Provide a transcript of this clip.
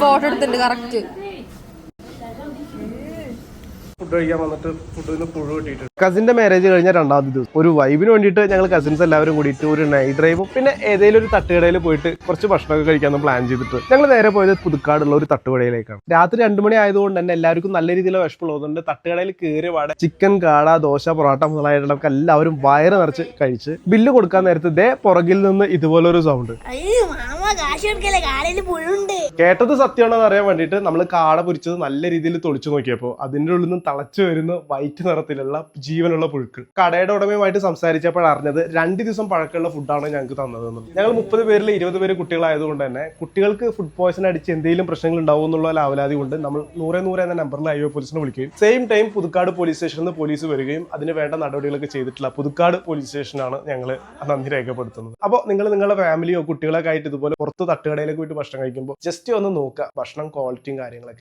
Photo എടുത്തിട്ടുണ്ട് correct food കഴിക്കാൻ വന്നിട്ട് പുഴു കിട്ടിയിട്ടുണ്ട്. കസിന്റെ മാരേജ് കഴിഞ്ഞ രണ്ടാമത്തെ ദിവസം. ഒരു വൈബിന് വേണ്ടിയിട്ട് ഞങ്ങൾ കസിൻസ് എല്ലാവരും കൂടിയിട്ട് ഒരു നൈറ്റ് ഡ്രൈവും പിന്നെ ഏതെങ്കിലും ഒരു തട്ടുകടയിൽ പോയിട്ട് കുറച്ച് ഭക്ഷണമൊക്കെ കഴിക്കാമെന്ന് പ്ലാൻ ചെയ്തിട്ട് ഞങ്ങൾ നേരെ പോയത് പുതുക്കാടുള്ള ഒരു തട്ടുകടയിലേക്കാണ്. രാത്രി രണ്ടു മണി ആയതുകൊണ്ട് തന്നെ എല്ലാവർക്കും നല്ല രീതിയിലുള്ള വിഷമുള്ളതുകൊണ്ട് തട്ടുകടയിൽ കയറി പാടെ ചിക്കൻ കാട ദോശ പൊറോട്ട മുതലായിട്ടുള്ളവർക്ക് എല്ലാവരും വയറ് നിറച്ച് കഴിച്ച് ബില്ല് കൊടുക്കാൻ നേരത്തെ ദേ പുറകിൽ നിന്ന് ഇതുപോലൊരു സൗണ്ട് പുഴുണ്ട്. കേട്ടത് സത്യമാണെന്ന് അറിയാൻ വേണ്ടിട്ട് നമ്മൾ കാട പൊരിച്ചത് നല്ല രീതിയിൽ തൊളിച്ചു നോക്കിയപ്പോൾ അതിന്റെ ഉള്ളിൽ നിന്ന് തിളച്ചു വരുന്ന വൈറ്റ് നിറത്തിലുള്ള ജീവനുള്ള പുഴുക്കൾ. കടയുടെ ഉടമയുമായിട്ട് സംസാരിച്ചപ്പോൾ അറിഞ്ഞത് രണ്ട് ദിവസം പഴക്കമുള്ള ഫുഡാണ് ഞങ്ങൾക്ക് തന്നതെന്ന്. ഞങ്ങൾ മുപ്പത് പേരിൽ ഇരുപത് പേര് കുട്ടികളായതുകൊണ്ട് തന്നെ കുട്ടികൾക്ക് ഫുഡ് പോയ്സൺ അടിച്ച് എന്തെങ്കിലും പ്രശ്നങ്ങൾ ഉണ്ടാവും എന്നുള്ള ലാവലാതി കൊണ്ട് നമ്മൾ നൂറെ നൂറ് എന്ന നമ്പറിൽ ഒ പോലീസിനെ വിളിക്കുകയും സെയിം ടൈം പുതുക്കാട് പോലീസ് സ്റ്റേഷനിൽ നിന്ന് പോലീസ് വരികയും അതിന് വേണ്ട നടപടികളൊക്കെ ചെയ്തിട്ടില്ല പുതുക്കാട് പോലീസ് സ്റ്റേഷനാണ് ഞങ്ങൾ നന്ദി രേഖപ്പെടുത്തുന്നത്. അപ്പോൾ നിങ്ങൾ നിങ്ങളുടെ ഫാമിലിയോ കുട്ടികളൊക്കെ ആയിട്ട് ഇതുപോലെ പുറത്ത് തട്ടുകടയിലേക്ക് പോയിട്ട് ഭക്ഷണം കഴിക്കുമ്പോൾ ജസ്റ്റ് ഒന്ന് നോക്കുക ഭക്ഷണം ക്വാളിറ്റിയും കാര്യങ്ങളൊക്കെ.